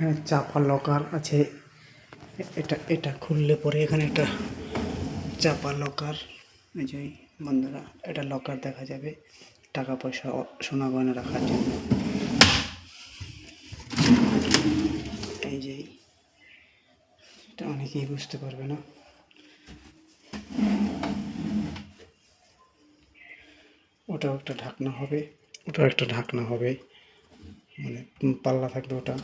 এখানে চাপা লকার আছে। এটা এটা খুললে পরে এখানে একটা চাপা লকার এই যে বন্ধুরা, এটা লকার দেখা যাবে। টাকা পয়সা সোনা গয়না রাখার জন্য। এই যে এটা অনেকেই বুঝতে পারবে না। ওটাও একটা ঢাকনা হবে। ওটাও একটা ঢাকনা হবে। মানে পাল্লা থাকবে ওটা।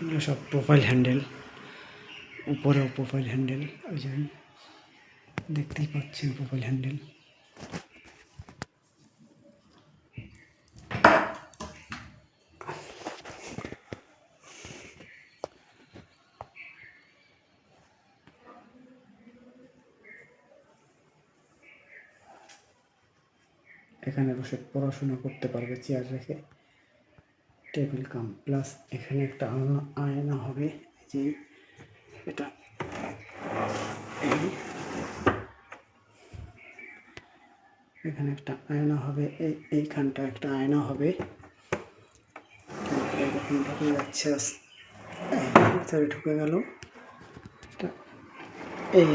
এগুলো সব প্রোফাইল হ্যান্ডেল উপরেও প্রোফাইল হ্যান্ডেল ওই যে দেখতেই পাচ্ছেন প্রোফাইল হ্যান্ডেল এখানে বসে পড়াশোনা করতে পারবে চেয়ার রেখে। টেবিল কাম প্লাস এখানে একটা আয়না হবে। যে এটা। এখানে একটা আয়না হবে। এই এইখানটা একটা আয়না হবে। ঢুকে যাচ্ছে ভিতরে ঢুকে গেল। এই।